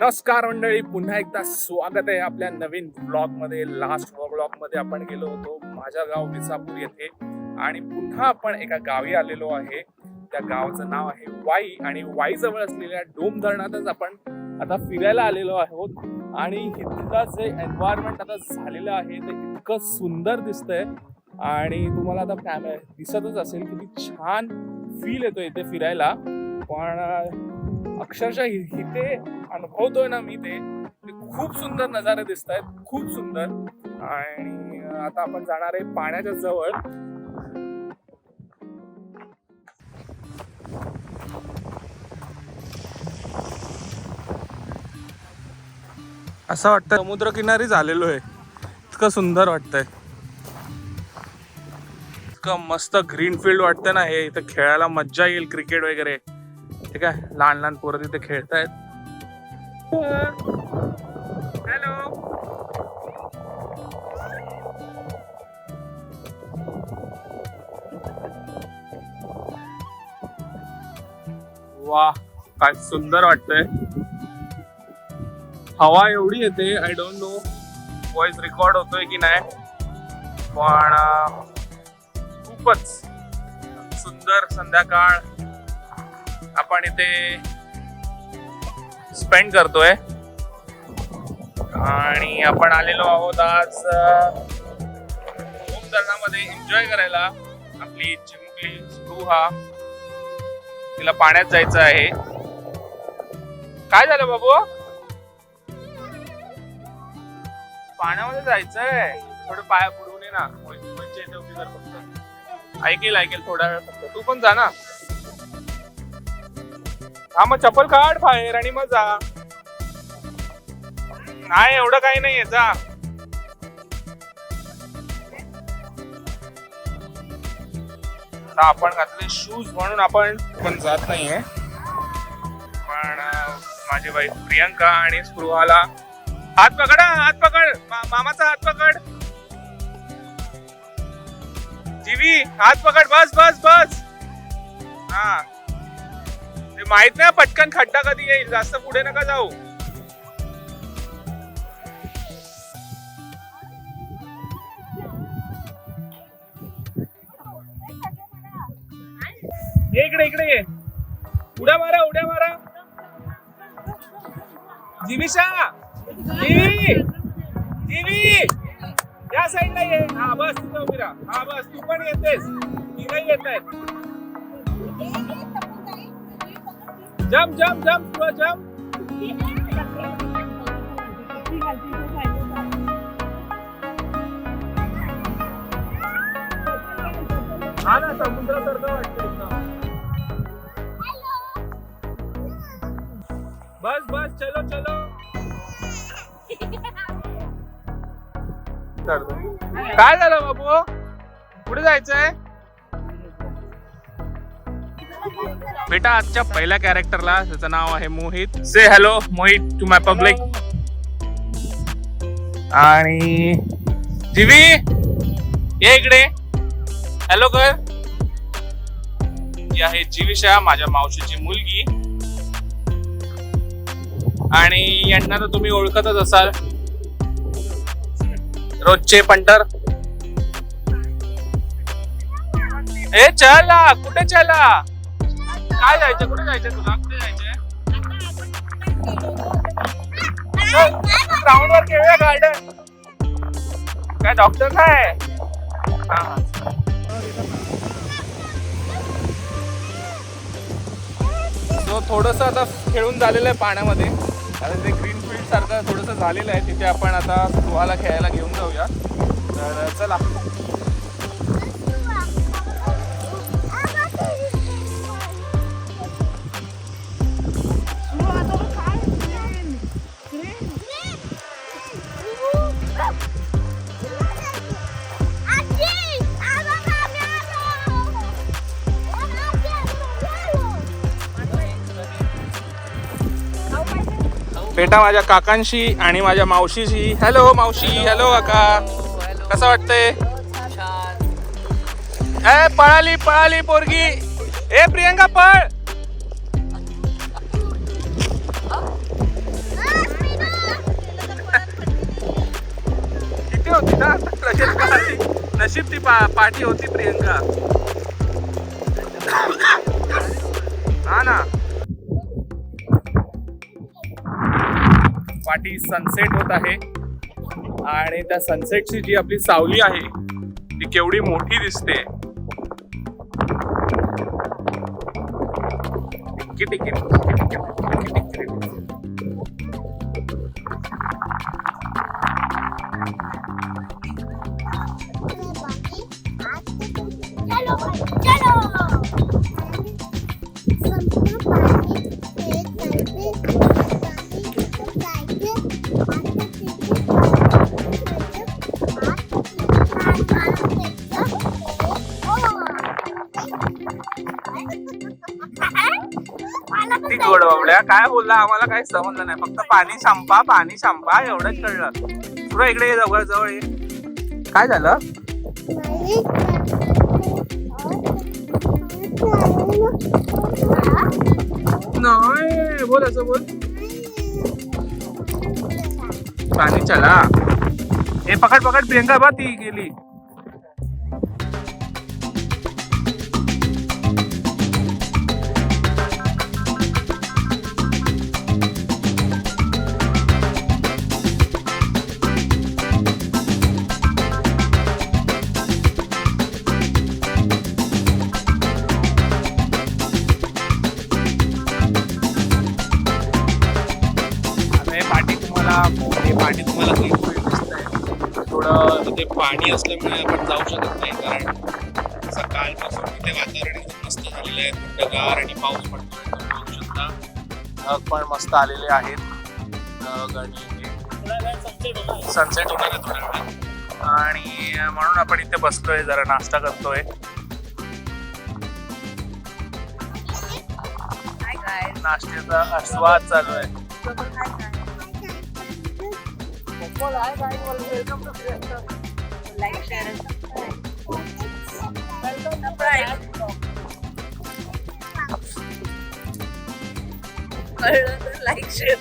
नमस्कार मंडळी पुन्हा एकदा स्वागत आहे आपल्या नवीन ब्लॉगमध्ये लास्ट ब्लॉगमध्ये आपण गेलो होतो माझ्या गाव विसापूर येथे. आणि पुन्हा आपण एका गावी आलेलो आहे. त्या गावाचं नाव आहे वाई आणि वाई जवळ असलेल्या डोम धरणातच आपण आता फिरायला आलेलो आहोत. आणि इथलं जे एन्व्हायरमेंट आता झालेलं आहे ते इतकं सुंदर दिसतंय. आणि तुम्हाला आता कॅमे दिसतच असेल किती छान फील येतो इथे फिरायला. पण अक्षरशः इथे अनुभवतोय ना मी ते. खूप सुंदर नजारे दिसत आहेत खूप सुंदर. आणि आता आपण जाणार आहे पाण्याच्या जवळ. असं वाटतं समुद्रकिनारी झालेलो आहे. इतकं सुंदर वाटतंय. इतकं मस्त ग्रीन फील्ड वाटतं ना हे. इथं खेळायला मज्जा येईल क्रिकेट वगैरे. ठीक आहे? लहान लहान पोरं तिथे खेळतायत. हॅलो? वा काय सुंदर वाटतंय. हवा एवढी येते I don't know voice record होतोय की नाही पण खूपच सुंदर संध्याकाळ. आपण इथे स्पेंड करतोय. आणि आपण आलेलो आहोत आज खूप धरणामध्ये एन्जॉय करायला. आपली चिमुकली स्पृहा. तिला पाण्यात जायचं आहे. काय झालं बाबू? पाण्यामध्ये जायचंय. थोडं पाया बुडवून ये ना. ऐकेल ऐकेल थोडा वेळ फक्त तू पण जा ना. हा मग चप्पल काढ बाहेर आणि मग जा. नाही एवढं काही नाहीये जा. आपण घातले शूज म्हणून आपण पण जात नाहीये. पण माझी बाई प्रियंका आणि स्पृहाला हात पकड हात पकड. मा- मामाचा हात पकड. जीवी हात पकड बस बस बस. हा. माहीत नाही पटकन खड्डा कधी येईल जास्त पुढे नका जाऊ. ये इकडे इकडे ये. उड्या मारा उड्या मारा. जिमिशा जीवी जीवी या साईडला ये. हा बस तिथं उभी राहा. हा बस तू पण येतेस. तिथे येत आहेत जम जम जम तू जम हा ना समुद्रासारखं वाटतं. बस बस चलो चलो. काय झालं बाबू? कुठे जायचंय? बेटा आजच्या पहिल्या कॅरेक्टरला त्याचं नाव आहे Mohit. Say hello Mohit to my public आणि जीवी ये इकडे. हॅलो कर ही आहे जीविशा माझ्या मावशीची मुलगी. आणि यांना तर तुम्ही ओळखतच असाल. रोजचे पंटर. ए चला कुठे चला? काय जायचं? कुठे जायचं तुला? कुठे जायचंय? ग्राउंड वर खेळूया गार्डन काय डॉक्टर काय? हा. सो थोडंसं आता खेळून झालेलं आहे पाण्यामध्ये. आता ते ग्रीन फील्ड सारखं थोडंसं झालेलं आहे. तिथे आपण आता स्पृहाला खेळायला घेऊन जाऊया. तर चला. भेटा माझ्या काकांशी आणि माझ्या मावशीशी. हॅलो मावशी. हॅलो काका. कसं वाटतंय? ए पळाली पळाली पोरगी. ए प्रियंका पळ. किती होती ना? नशीब ती पा पाठी होती प्रियंका. हा ना. पाठी सनसेट होत आहे. आणि त्या सनसेटची जी आपली सावली आहे ती केवढी मोठी दिसते. चलो चलो. गोड काय बोलला? आम्हाला काही समजलं नाही. फक्त पाणी संपा पाणी संपा एवढंच कळलं. तुला इकडे ये जवळ जवळ ये. काय झालं? नाही बोल असं बोल. पाणी चला. हे पकड पकड प्रियंका बा ती गेली. हे पाठी तुम्हाला काही थोडं तिथे पाणी असल्यामुळे आपण जाऊ शकत नाही कारण सकाळपासून तिथे वातावरण एकदम मस्त झालेलं आहे. थंडगार आणि पाऊस तुम्ही बघू शकता. ढग पण मस्त आलेले आहेत. ढग आणि सनसेट होणार आहे थोड्या वेळात आणि म्हणून आपण इथे बसलोय जरा नाश्ता करतोय. नाश्त्याचा आस्वाद चालू आहे. Like share